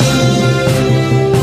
嗯。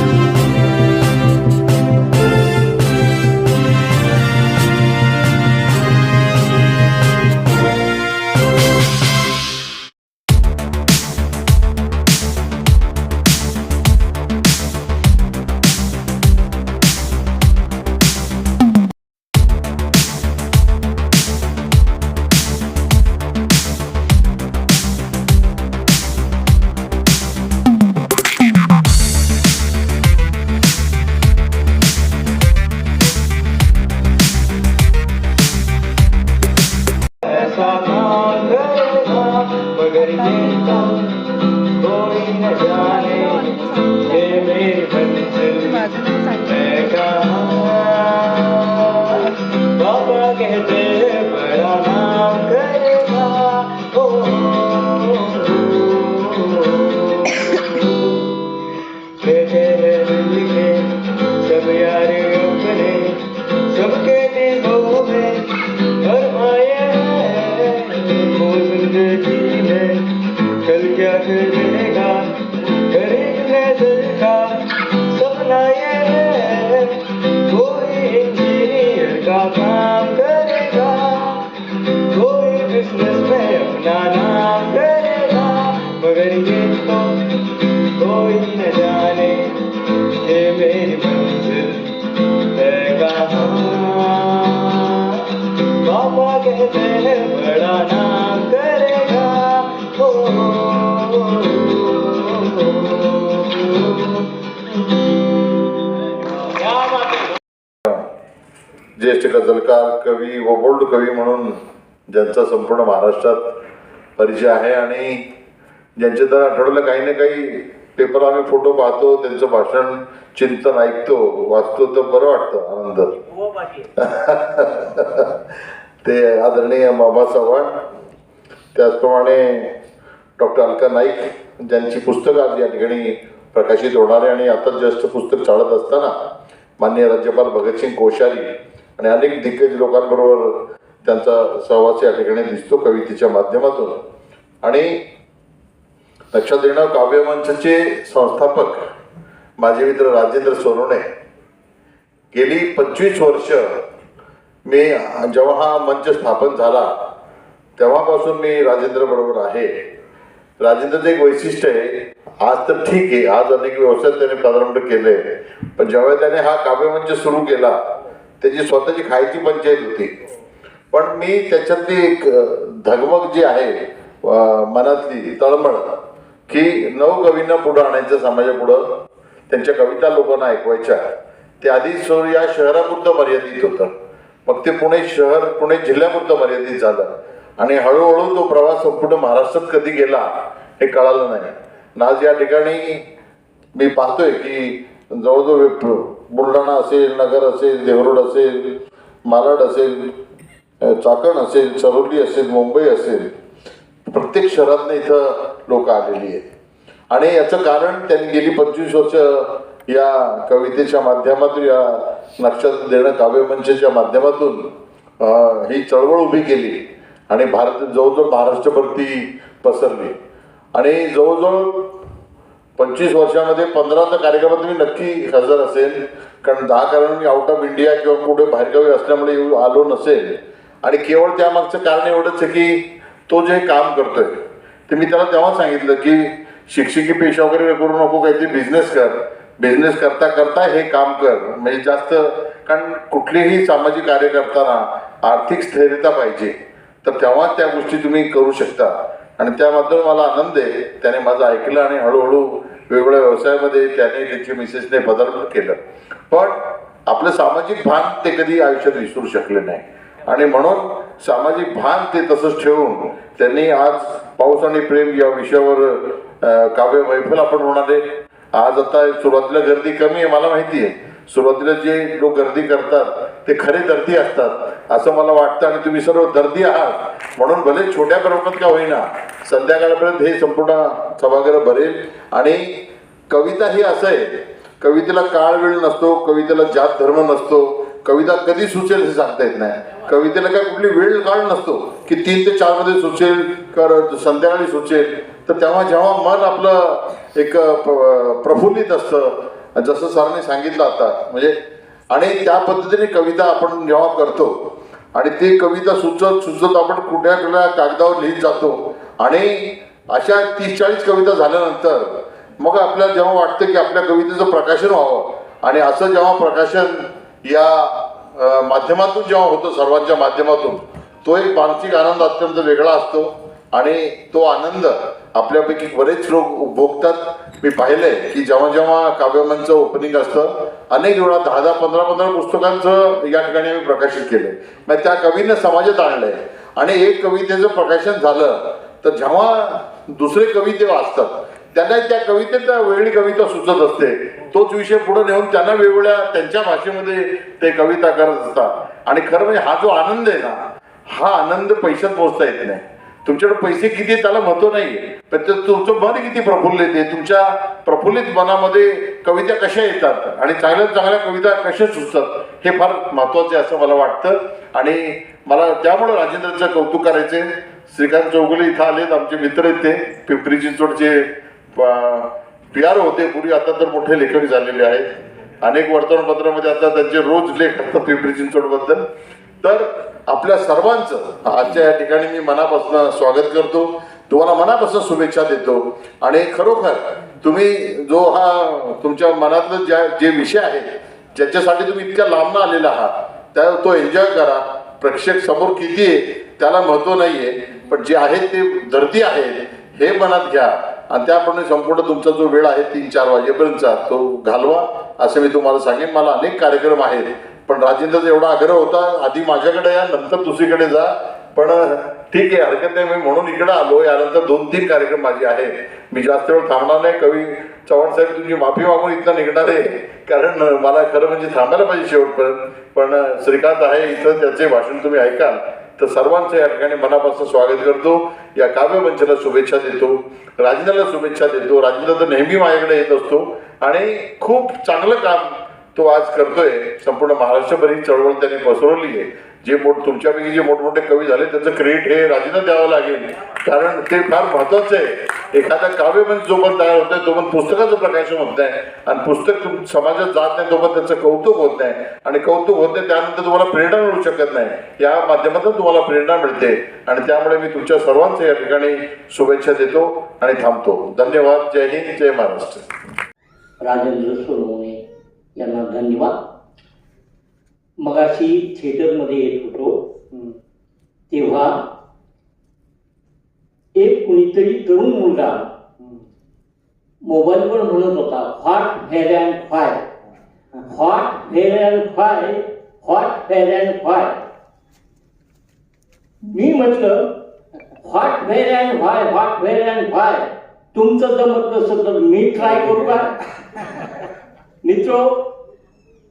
मगर ये तो कोई न जाने ये मेरी मंजिल बाबा कहते हैं बड़ा नाम करेगा ओ, क्या ज्येष्ठ गझलकार कवी व बोल्ड कवी म्हणून ज्यांचा संपूर्ण महाराष्ट्रात परिचय आहे आणि ज्यांचे तर आठवड्याला काही ना काही पेपर आम्ही फोटो पाहतो त्यांचं भाषण चिंतन ऐकतो वाचतो तर बरं वाटतं आनंद. ते आदरणीय बाबा चव्हाण त्याचप्रमाणे डॉक्टर अलका नाईक ज्यांची पुस्तकं आज या ठिकाणी प्रकाशित होणार आहे आणि आता जस्ट पुस्तक चालत असताना माननीय राज्यपाल भगतसिंग कोश्यारी आणि अनेक दिग्गज लोकांबरोबर त्यांचा सहवास या ठिकाणी दिसतो कवितेच्या माध्यमातून. आणि लक्षात येणं काव्यमंचचे संस्थापक माझे मित्र राजेंद्र सोनवणे. गेली पंचवीस वर्ष मी जेव्हा हा मंच स्थापन झाला तेव्हापासून मी राजेंद्र बरोबर आहे. राजेंद्रचं एक वैशिष्ट्य आहे आज तर ठीक आहे आज अनेक व्यवसाय त्याने प्रारंभ केले. पण जेव्हा त्याने हा काव्यमंच सुरू केला त्याची स्वतःची खायची पंचायत होती. पण मी त्याच्यातली एक धगमग जी आहे मनातली तळमळ की नऊ कवींना पुढं आणायचं समाजापुढं. त्यांच्या कविता लोकांना ऐकवायच्या. ते आधी सो या शहरापुरतं मर्यादित होतं. मग ते पुणे शहर पुणे जिल्ह्यापुरतं मर्यादित झालं. आणि हळूहळू तो प्रवास संपूर्ण महाराष्ट्रात कधी गेला हे कळालं नाही. आज या ठिकाणी मी पाहतोय की जवळजवळ बुलढाणा असेल नगर असेल देवरोड असेल मालाड असेल चाकण असेल चरोली असेल मुंबई असेल प्रत्येक शहरातनं इथं लोक आलेली आहेत. आणि याचं कारण त्यांनी गेली पंचवीस वर्ष या कवितेच्या माध्यमातून या नक्षत्र देणं काव्यमंचच्या माध्यमातून ही चळवळ उभी केली आणि भारत जवळजवळ महाराष्ट्रभर ती पसरली. आणि जवळजवळ पंचवीस वर्षामध्ये पंधरा तर कार्यक्रमात मी नक्की हजर असेल. कारण दहा कारण मी आउट ऑफ इंडिया किंवा कुठे बाहेरगावी असल्यामुळे आलो नसेल. आणि केवळ त्यामागचं कारण एवढंच आहे की तो जे काम करतोय ते मी त्याला तेव्हा सांगितलं की शिक्षिकी पेशा वगैरे करू नको काहीतरी बिझनेस कर. बिझनेस करता करता हे काम कर. म्हणजे जास्त कारण कुठलेही सामाजिक कार्य करताना आर्थिक स्थिरता पाहिजे. तर तेव्हा त्या गोष्टी तुम्ही करू शकता. आणि त्याबद्दल मला आनंद आहे. त्याने माझं ऐकलं आणि हळूहळू वेगवेगळ्या व्यवसायामध्ये त्याने त्याची मिसेसने बदल केलं. पण आपलं सामाजिक भान ते कधी आयुष्यात विसरू शकले नाही. आणि म्हणून सामाजिक भान ते तसंच ठेवून त्यांनी आज पाऊस आणि प्रेम या विषयावर काव्य मैफल आपण होणार आहे आज आता सुरुवातीला गर्दी कमी आहे मला माहिती आहे. सुरुवातीला जे लोक गर्दी करतात ते खरे दर्दी असतात असं मला वाटतं आणि तुम्ही सर्व दर्दी आहात. म्हणून भले छोट्या प्रमाणात का होईना संध्याकाळपर्यंत हे संपूर्ण सभागृह भरेल. आणि कविता ही असं आहे कवितेला काळ वेळ नसतो कवितेला जात धर्म नसतो कविता कधी सुचेल हे सांगता येत नाही. कवितेला काय कुठली वेळ काळ नसतो. की तीन ते चारमध्ये सुचेल कर संध्याकाळी सुचेल. तर तेव्हा जेव्हा मन आपलं एक प्रफुल्लित असतं. जसं सरांनी सांगितलं आता म्हणजे आणि त्या पद्धतीने कविता आपण जेव्हा करतो आणि ती कविता सुचत सुचत आपण कुठल्या कुठल्या कागदावर लिहित जातो. आणि अशा तीस चाळीस कविता झाल्यानंतर मग आपल्याला जेव्हा वाटतं की आपल्या कवितेचं प्रकाशन व्हावं. आणि असं जेव्हा प्रकाशन या माध्यमातून जेव्हा होतो सर्वांच्या माध्यमातून तो एक मानसिक आनंद अत्यंत वेगळा असतो आणि तो आनंद आपल्यापैकी बरेच लोक उपभोगतात. मी पाहिलंय की जेव्हा जेव्हा काव्यमनचं ओपनिंग असतं अनेक वेळा दहा दहा पंधरा पंधरा पुस्तकांचं या ठिकाणी आम्ही प्रकाशित केलंय. मग त्या कवीनं समाजात आणलंय. आणि एक कवितेचं प्रकाशन झालं तर जेव्हा दुसरे कवी ते वाचतात त्यांना त्या कवितेत वेगळी कविता सुचत असते. तोच विषय पुढे नेऊन त्यांना वेगवेगळ्या त्यांच्या भाषेमध्ये ते कविता करत असतात. आणि खरं म्हणजे हा जो आनंद आहे ना हा आनंद पैशात पोचता येत नाही. तुमच्याकडे पैसे किती त्याला महत्त्व नाही पण ते तुमचं मन किती प्रफुल्लित आहे तुमच्या प्रफुल्लित मनामध्ये कविता कशा येतात आणि चांगल्या चांगल्या कविता कशा सुचतात हे फार महत्त्वाचे असं मला वाटतं. आणि मला त्यामुळे राजेंद्रचं कौतुक करायचे श्रीकांत चौगुले इथं आलेत आमचे मित्र आहेत ते. पिंपरी चिंचवडचे पी आर होते पूर्वी आता तर मोठे लेखक झालेले आहेत. अनेक वर्तमानपत्रामध्ये आता त्यांचे रोज लेख असतात पिंपरी चिंचवडबद्दल. तर आपल्या सर्वांचं आजच्या या ठिकाणी मी मनापासून स्वागत करतो. तुम्हाला मनापासून शुभेच्छा देतो. आणि खरोखर तुम्ही जो हा तुमच्या मनातलं ज्या जे विषय आहे ज्याच्यासाठी तुम्ही इतक्या लांबनं आलेला आहात त्या तो एन्जॉय करा. प्रेक्षक समोर किती आहे त्याला महत्त्व नाहीये. पण जे आहे ते धरती आहे हे मनात घ्या. आणि त्याप्रमाणे संपूर्ण तुमचा जो वेळ आहे तीन चार वाजेपर्यंतचा तो घालवा. असं मी तुम्हाला सांगेन. मला अनेक कार्यक्रम आहेत. पण राजेंद्रचा एवढा आग्रह होता आधी माझ्याकडे या नंतर दुसरीकडे जा. पण ठीक आहे हरकत नाही. मी म्हणून इकडे आलो. यानंतर दोन तीन कार्यक्रम माझे आहेत. मी जास्त वेळ थांबणार नाही. कवी चव्हाण साहेब तुमची माफी मागून इथं निघणार आहे. कारण मला खरं म्हणजे थांबायला पाहिजे शेवटपर्यंत. पण श्रीकांत आहे इथं. त्याचे भाषण तुम्ही ऐकाल. तर सर्वांचं या ठिकाणी मनापासून स्वागत करतो. या काव्यमंचला शुभेच्छा देतो. राजेंद्रला शुभेच्छा देतो. राजेंद्र तर नेहमी माझ्याकडे येत असतो. आणि खूप चांगलं काम तो आज करतोय. संपूर्ण महाराष्ट्रभर ही चळवळ त्यांनी पसरवली आहे. जे मोठ तुमच्यापैकी जे मोठमोठे कवी झाले त्याचं क्रेडिट हे राजीना द्यावं लागेल. कारण ते फार महत्वाचं आहे. एखादा काव्य म्हणजे पण जोपर्यंत तयार होत नाही तोपर्यंत पुस्तकाचं प्रकाशन होत नाही. आणि पुस्तक तुम समाजात जात नाही तोपर्यंत त्याचं कौतुक होत नाही. आणि कौतुक होत नाही त्यानंतर तुम्हाला प्रेरणा मिळू शकत नाही. या माध्यमातून तुम्हाला प्रेरणा मिळते. आणि त्यामुळे मी तुमच्या सर्वांचं या ठिकाणी शुभेच्छा देतो आणि थांबतो. धन्यवाद. जय हिंद. जय महाराष्ट्र. राजेंद्र सोनवणे यांना धन्यवाद. मगाशी थिएटरमध्ये येत होतो. तेव्हा एक कुणीतरी तरुण मुलगा मोबाईलवर म्हणत होता what fair and fi what fair and fi what fair and fi मी म्हटलं what fair and fi what fair and fi तुमचं जमत नसेल तर मी ट्राय करू का? मित्र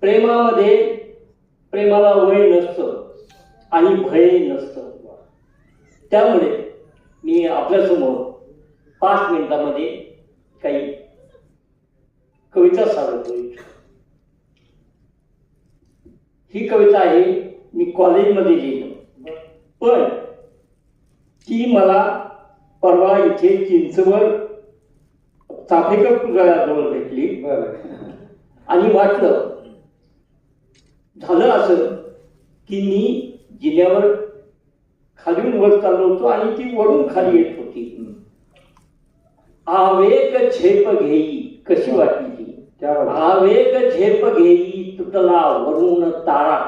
प्रेमामध्ये प्रेमाला वय नसतं आणि भय नसतं. त्यामुळे मी आपल्यासमोर पाच मिनिटामध्ये काही कविता सादर करू ही कविता आहे मी कॉलेजमध्ये लिहिली. पण ती मला परवा इथे चिंचवड चाफेकर पुतळ्याजवळ भेटली. आणि वाटलं झालं असं की मी जिन्यावर खालून वर चाललो होतो आणि ती वरून खाली येत होती. आवेग झेप घेई कशी वाटली ती? आवेग झेप घेई तुटला वरून तारा.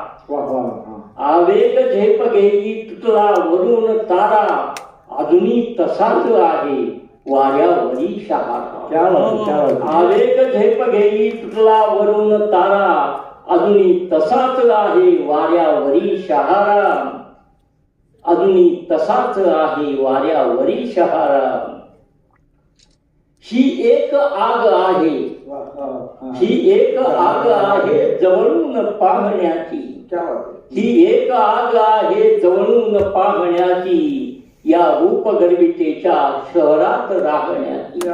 आवेग झेप घेई तुटला वरून तारा. अजूनी तसाच आहे वाऱ्यावरी शहारा आवेग झेप घेई तुटला वरून तारा. अजूनी तसाच आहे वाऱ्यावरी शहारा अजूनी तसाच आहे वाऱ्यावरी शहारा ही एक आग आहे. ही एक आग आहे जवळून पाहण्याची. ही एक आग आहे जवळून पाहण्याची. या रूपगर्वितेच्या शहरात राहण्याची.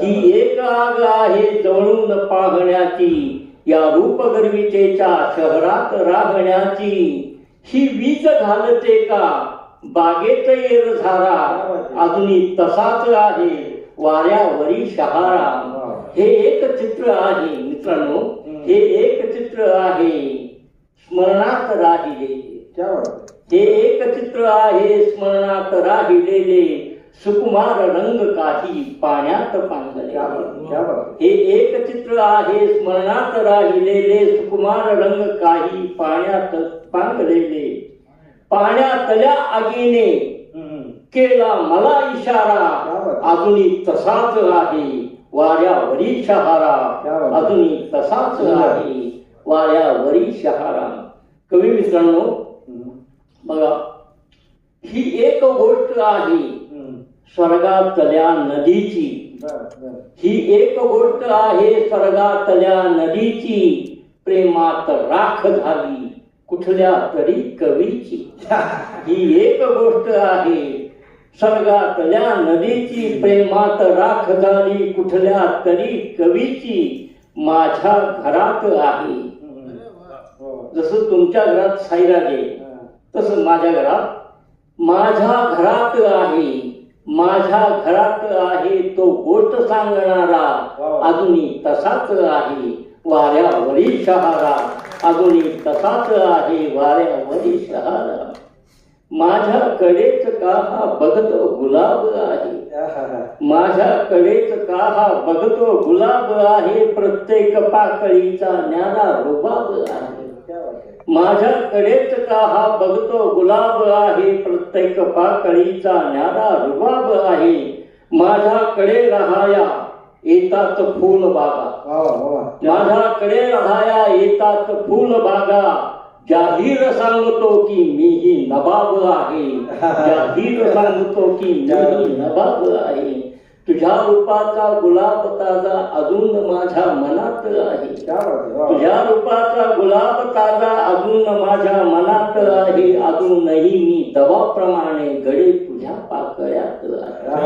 ही एक आग आहे जवळून पाहण्याची. या रूपगर्वितेच्या शहरात राहण्याची ही वीज घालते का? बागेत येर झारा अजूनी तसाच आहे वाऱ्यावरी शहारा. हे एक चित्र आहे मित्रांनो हे एक चित्र आहे. स्मरणात राहिलेले. है हे एक चित्र आहे स्मरणात राहिलेले. सुकुमार रंग काही पाण्यात पांगले है एक चित्र आहे स्मरणात राहिलेले सुकुमार रंग काही पाण्यात पांगलेले पाण्यातल्या आगीने. केला मला इशारा. अजूनही तसाच आहे वाऱ्यावरी शहारा. अजूनही तसाच. आहे वाऱ्यावरी शहारा कवी मित्रांनो. बघा ही एक गोष्ट आहे. स्वर्गातल्या नदीची. ही एक गोष्ट आहे स्वर्गातल्या नदीची. प्रेमात राख झाली कुठल्या तरी कवीची. ही एक गोष्ट आहे स्वर्गातल्या नदीची. प्रेमात राख झाली कुठल्या तरी कवीची. माझ्या घरात आहे. जसं तुमच्या घरात साईराजे. तसं माझ्या घरात माझ्या घरात आहे. माझ्या घरात आहे तो गोष्ट सांगणारा. वा. अजूनही तसाच आहे वाऱ्यावरी शहारा. अजूनही तसाच आहे वाऱ्यावरी शहारा. माझ्याकडेच का हा बघतो गुलाब आहे. माझ्याकडेच का हा बघतो गुलाब आहे? प्रत्येक पाकळीचा न्यारा रुबाब आहे. है माझ्याकडेच का हा बघतो गुलाब आहे प्रत्येक पाकळीचा न्यारा रुबाब आहे. माझ्याकडे राहाया येतात फुल बागा. माझ्याकडे राहाया येतात फुल बागा. जाहीर सांगतो की मीही नबाब आहे. जाहीर सांगतो की मीही नबाब आहे. तुझ्या रूपाचा गुलाब ताजा अजून माझ्या मनात आहे. तुझ्या रूपाचा गुलाब ताजा अजून माझ्या मनात आहे. अजूनही मी दवाप्रमाणे गळे तुझ्या पाकळ्यात आहे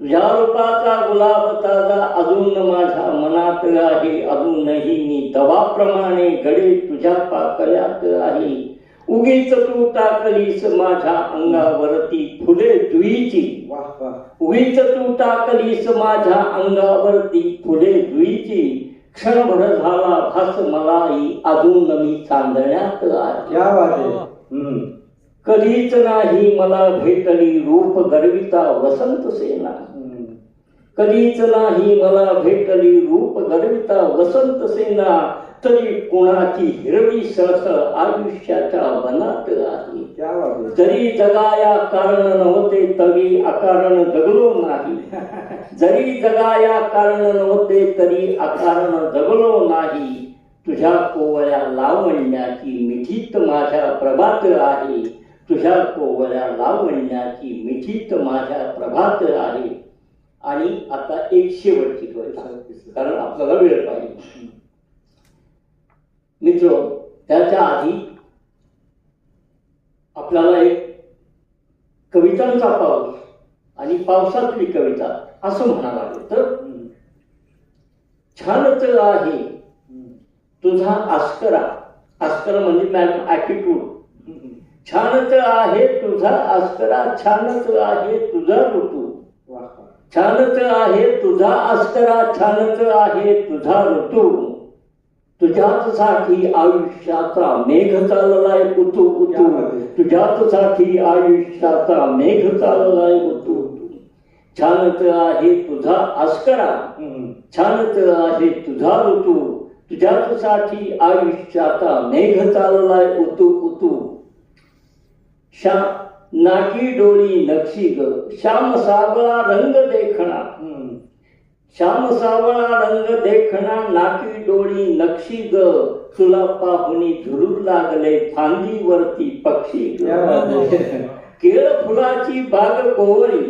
तुझ्या रूपाचा गुलाब ताजा अजून माझ्या मनात आहे. अजूनही मी दवाप्रमाणे गळे तुझ्या पाकळ्यात आहे. उगीच तू टाकलीस माझ्या अंगावरती फुले वाह वाह. उगीच तू टाकलीस माझ्या अंगावरती फुले जुईची क्षणभर झाला भास मलाही अजून मी चांदण्यात क्या बात है हम्म. कधीच नाही मला भेटली रूप गर्विता वसंत सेना. हम्म. कधीच नाही मला भेटली रूप गर्विता वसंत सेना. तरी कोणाची हिरवी सळसळ आयुष्याच्या वनात आहे जरी जगाया कारण नव्हते तरी अकारण जगलो नाही. जरी जगाया कारण नव्हते तरी अकारण जगलो नाही. तुझ्या कोवळ्या लावण्याची मिठीत माझ्या प्रभात आहे. तुझ्या कोवळ्या लावण्याची मिठीत माझ्या प्रभात आहे. आणि आता एक शेवटची कारण आपल्याला वेळ पाहिजे. मित्र त्याच्या आधी आपल्याला एक कवितांचा पाऊस आणि पावसातली कविता असं म्हणावं लागेल तर. छानच आहे. तुझा आस्करा आस्कर म्हणजे मॅडम ॲटिट्यूड. छानच आहे तुझा आस्करा छानच आहे तुझा ऋतू छानच आहे तुझा आस्करा छानच आहे तुझा ऋतू तुझ्याच साठी आयुष्याचा मेघ चाललाय उतू उतू. तुझ्याच साठी आयुष्याचा मेघ चाललाय उतू उतू. छानच आहे तुझा आस्करा. छानच आहे तुझा ऋतू. तुझ्याच साठी आयुष्याचा मेघ चाललाय उतू उतू. श्या नाकी डोळी नक्षी ग. श्याम सावळा रंग देखणा. श्याम सावळा रंग देखणा नाकी डोळी नक्षी ग. तुला पाहुणी झुरू लागले फांदीवरती पक्षी ग. बात है केळ फुलाची बाग कोवळी.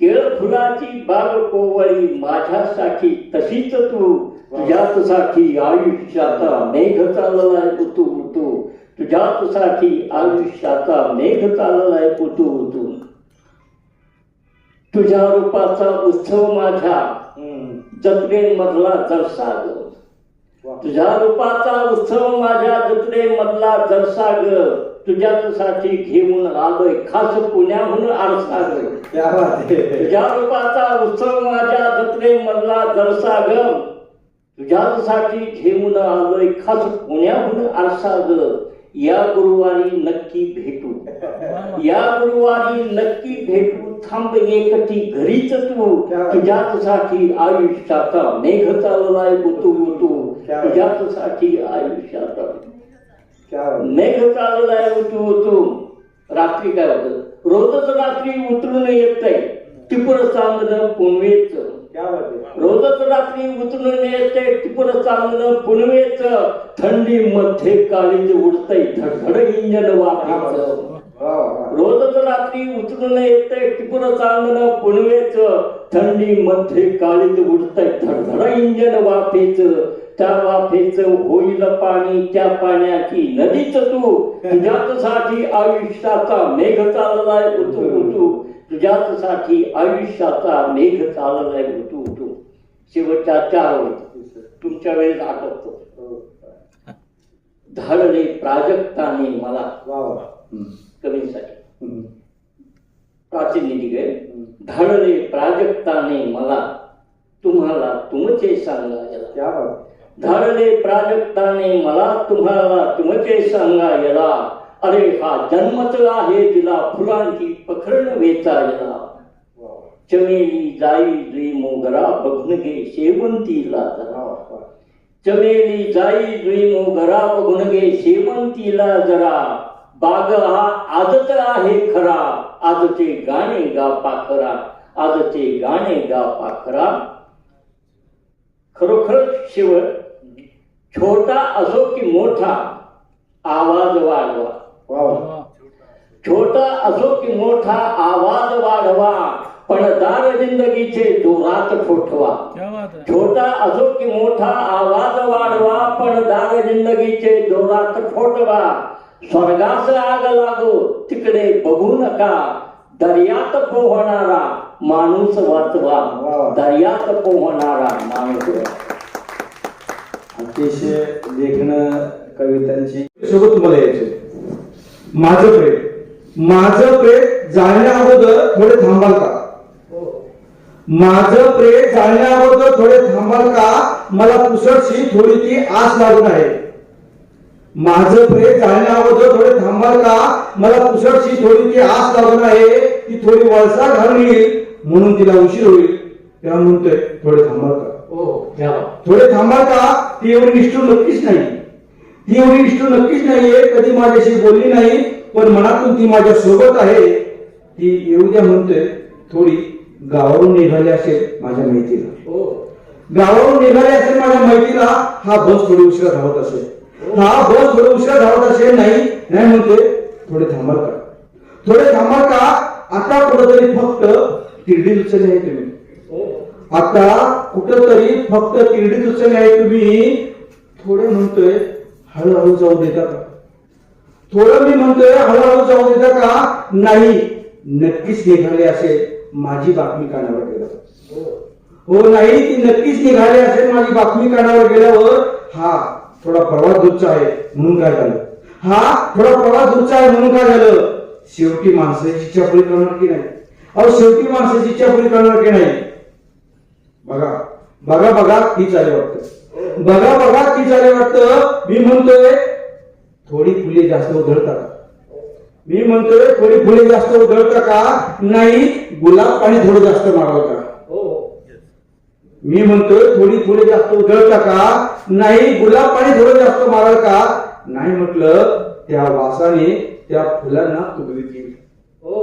केळ फुलाची बाग कोवळी. माझ्यासाठी तशीच तू. तुझ्याच साठी आयुष्याचा मेघ चाललाय उतू उतू तुझ्याच साठी आयुष्याचा मेघ चाललाय उतू उतू तुझ्या रूपाचा उत्सव माझ्या. जत्रेमधला जलसा ग. तुझ्या रूपाचा उत्सव माझ्या जत्रेमधला जलसा ग. तुझ्यासाठी घेऊन आलोय खास पुण्याहून बात आहे. तुझ्या रूपाचा उत्सव माझ्या जत्रे मधला जलसा ग. तुझ्यासाठी घेऊन आलोय खास पुण्याहून आरसाग या गुरुवारी नक्की भेटू. या गुरुवारी नक्की भेटू. थांब एकटी घरीच तू तुझ्यासाठी आयुष्याचा मेघ चाललाय गुतू गुतू तुझ्यासाठी आयुष्याचा मेघ चाललाय उतू उतू रात्री काय होत? रोजच रात्री उतरून येतंय. टिपूर चांगलं पुनवेच क्या बात आहे रोजच रात्री उतरून येते टिपूर चांगलं पुनवेच. थंडी मध्ये काळीज उडतय धडधड इंजन वाटायचं वा वा रोजच रात्री उतरून येते टिपूर चांगलं पुनवेच. थंडी मध्ये काळीज उडतय धडधड इंजन वाफेच. त्या वाफेच होईल पाणी त्या पाण्याची नदीच तू. तुझ्यासाठी आयुष्याचा मेघ चाललाय उतू उतू तुझ्यासाठी आयुष्याचा मेघ चाललाय उतू उतू शेवटच्या चार तुमच्या वेळेस आठवतो. धाडले प्राजक्ताने मला कवींसाठी. प्रातिनिधिक आहे धाडले प्राजक्ताने मला तुम्हाला तुमचे सांगायला. क्या बात. धाडले प्राजक्ताने मला तुम्हाला तुमचे सांगायला. अरे हा जन्मच आहे तिला फुलांची पखरण वेचायला चमेली जाई जुई मोगरा बघून घे शेवंतीला जरा. चमेली जाई जुई मोगरा बघून घे शेवंतीला जरा. बाग हा आजच आहे खरा. आजचे गाणे गा पाखरा. आजचे गाणे गा पाखरा. खरोखर शिव छोटा असो की मोठा आवाज वाढवा. छोटा असो की मोठा आवाज वाढवा पण दार जिंदगीचे जोरात ठोठवा छोटा असो की मोठा आवाज वाढवा पण दार जिंदगीचे जोरात ठोठवा स्वर्गास आग लागो तिकडे बघू नका. दर्यात पोहणारा माणूस वाचवा. दर्यात पोहणारा माणूस. अतिशय लेखन कवितांची. सोबत तुम्हाला यायचे माझं प्रेम. माझं प्रेम जाण्या अगोदर थोडे थांबाल का? माझं प्रेम जाण्या अगोदर थोडे थांबाल का? मला पुसटशी थोडी ती आस लागून आहे. माझं प्रेम जाण्या अगोदर थोडे थांबाल का? मला पुसटशी थोडी ती आस लागून आहे. ती थोडी वळसा घालून येईल. म्हणून तिला उशीर होईल. तेव्हा म्हणतोय थोडे थांबाल का? ओ घ्यावा थोडे थांबाल का? ती एवढी निष्ठूर नक्कीच नाही. ती एवढी निष्ठूर नक्कीच नाहीये कधी माझ्याशी बोलली नाही पण मनातून ती माझ्या सोबत आहे. ती येऊ द्या म्हणतोय थोडी गावावरून निघाली असेल माझ्या मैत्रीला. ओ गावावरून निघाली असेल माझ्या मैत्रीला हा बस थोडी उशिरा धावत असेल. हा. बस थोडी उशिरा धावत असेल नाही नाही म्हणतोय थोडे थांबाल का? थोडे थांबाल का? आता कुठंतरी फक्त तिरडी उचलली आहे तुम्ही. ओ आता कुठंतरी फक्त तिरडी उचलली आहे तुम्ही. थोडे म्हणतोय हळूहळू जाऊ देता का? थोडं मी म्हणतोय हळूहळू जाऊ देता का? नाही. नक्कीच निघाले असेल माझी बातमी कानावर गेल्यावर. हो नाही ती नक्कीच निघाली असेल माझी बातमी कानावर गेल्यावर. हा थोडा प्रवास दूरचा आहे म्हणून काय झालं? हा थोडा प्रवास दूरचा आहे म्हणून काय झालं? शेवटी माणसाची चिचापुरी करणार की नाही? अहो शेवटी माणसाची चिचापुरी करणार की नाही? बघा बघा बघा ती चाले वाटतं बघा बघा ती चाले वाटतं? मी म्हणतोय थोडी फुले जास्त उधळतात मी म्हणतोय थोडी फुले जास्त उधळता का? नाही गुलाब पाणी थोडं जास्त मारावं का? ओ मी म्हणतोय थोडी फुले जास्त उधळता का? नाही गुलाब पाणी थोडं जास्त माराल का? नाही म्हटलं त्या वासाने त्या फुलांना तुडवीत येईल. ओ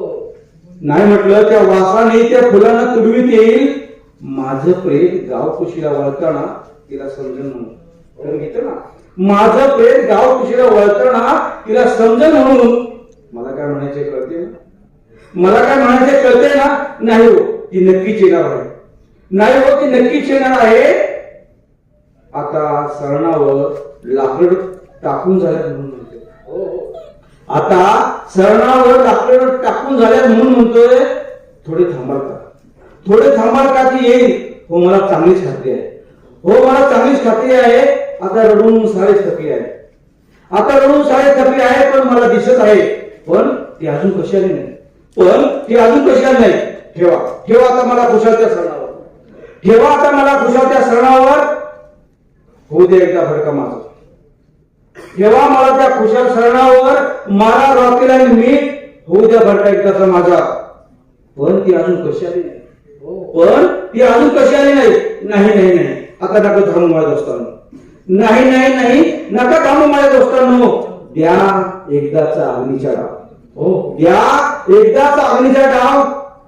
नाही म्हटलं त्या वासाने त्या फुलांना तुडवीत येईल. माझं प्रेम गाव कुशीला वळताना तिला समजून म्हणून. घेतो ना? माझं प्रेम गाव कुशीला वळताना तिला समजून म्हणून. मला काय म्हणायचे कळते ना? मला काय म्हणायचे कळते ना? नाही हो ती नक्कीच येणार आहे. नाही हो ती नक्कीच येणार आहे. आता सरणावर लाकड टाकून झाल्यात म्हणून म्हणते ओ आता सरणावर लाकड टाकून झाल्यात म्हणून म्हणतोय. थोडे थांबाल का? थोडे थांबाल का ती येईल? हो मला चांगलीच खात्री आहे. हो मला चांगलीच खात्री आहे. आता रडून सारेच थकली आहे. आता रणू शाळेत थकली आहे पण मला दिसत आहे. पण ती अजून कशी आली नाही. पण ती अजून कशी आली नाही. ठेवा. ठेवा आता मला कुशालच्या सरणावर ठेवा आता मला कुशालच्या सरणावर होऊ दे एकदा भडका माझा. ठेवा मला त्या कुशल सरणावर मारा रॉकेल आणि मीठ होऊ द्या भडका एकदाचा माझा. पण ती अजून कशी आली नाही पण ती अजून कशी आली नाही. नाही नाही नाही. आता नका थांबू माझ्या दोस्तांनो. नाही नाही नाही नका थांबू माझ्या दोस्तांनो. द्या एकदाचा अग्नीचा डाव. हो. द्या एकदाचा अग्नीचा डाव.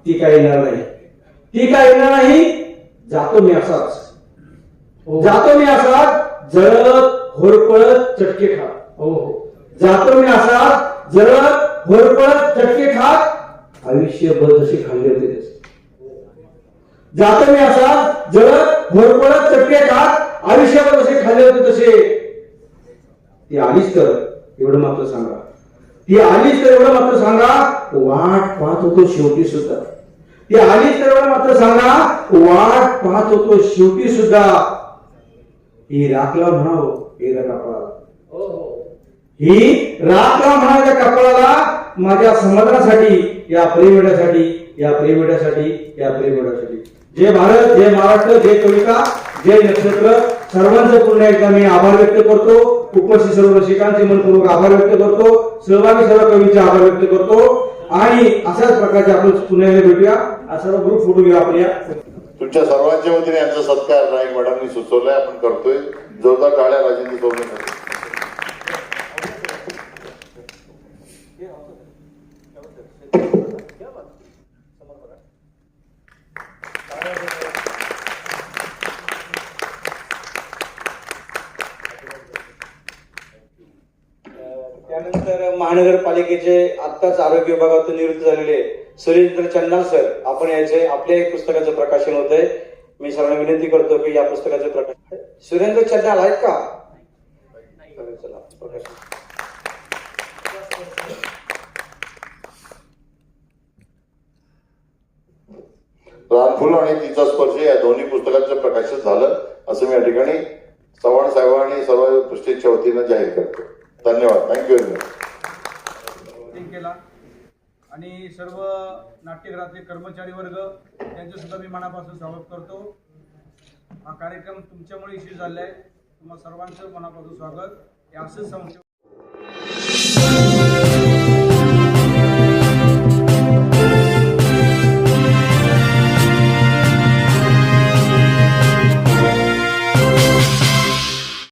ती काय येणार नाही. ती काय येणार नाही. जातो मी असाच. जातो मी असाच. जळत होरपळत चटके खात. हो जातो मी असाच. जळत होरपळत चटके खात. आयुष्यभर जसे खाल्ले होते जातो मी असा जळत होरपळत चटके खात आयुष्यभर जसे खाल्ले होते तसे. ती आलीच तर एवढं मात्र सांगा. ती आलीच तर एवढं मात्र सांगा वाट पाहत होतो शेवटी सुद्धा. ती आलीच तर एवढं मात्र सांगा वाट पाहत होतो शेवटी सुद्धा. ही राखला म्हणावं हे कपाळाला ही राखला म्हणायच्या कपाळाला माझ्या समाधानासाठी या प्रेमवेड्यासाठी या प्रेमवेड्यासाठी या प्रेमवेड्यासाठी. जय भारत जय महाराष्ट्र जय कविता जय नक्षत्र. सर्वांचं पुन्हा एकदा मी आभार व्यक्त करतो. उपस्थित सर्व रसिकांचे मनपूर्वक आभार व्यक्त करतो. सहभागी सर्व कवींचे आभार व्यक्त करतो. आणि अशाच प्रकारचे आपण पुन्हा एकदा भेटूया सर्व ग्रुप फोटो घेऊ आपल्या तुमच्या सर्वांच्या वतीने यांचा सत्कार नाईक मॅडमनी सुचवलाय आपण करतोय. जोरदार टाळ्या राजेंद्र सोडण्यासाठी त्यानंतर महानगरपालिकेचे आत्ताच आरोग्य विभागातून निवृत्त झालेले सुरेंद्र चन्ना सर आपण याचे आपल्या एक पुस्तकाचं प्रकाशन होत आहे मी सर्वांना विनंती करतो की या पुस्तकाचे प्रकाशन सुरेंद्र चन्नाल आहेत का? चालेल, चला प्रकाशन. रानफुल आणि तिचा स्पर्श या दोन्ही पुस्तकांचं प्रकाशित झालं असं मी या ठिकाणी चव्हाण साहेबांनी आणि सर्व पृष्ठेच्या वतीनं जाहीर करतो. धन्यवाद. थँक्यू व्हेरी मच आणि सर्व नाट्यगृहातले कर्मचारी वर्ग त्यांचं सुद्धा मी मनापासून स्वागत करतो. हा कार्यक्रम तुमच्यामुळे इश्यू झाला आहे तुम्हा सर्वांचं मनापासून स्वागत. हे असंच सांगतो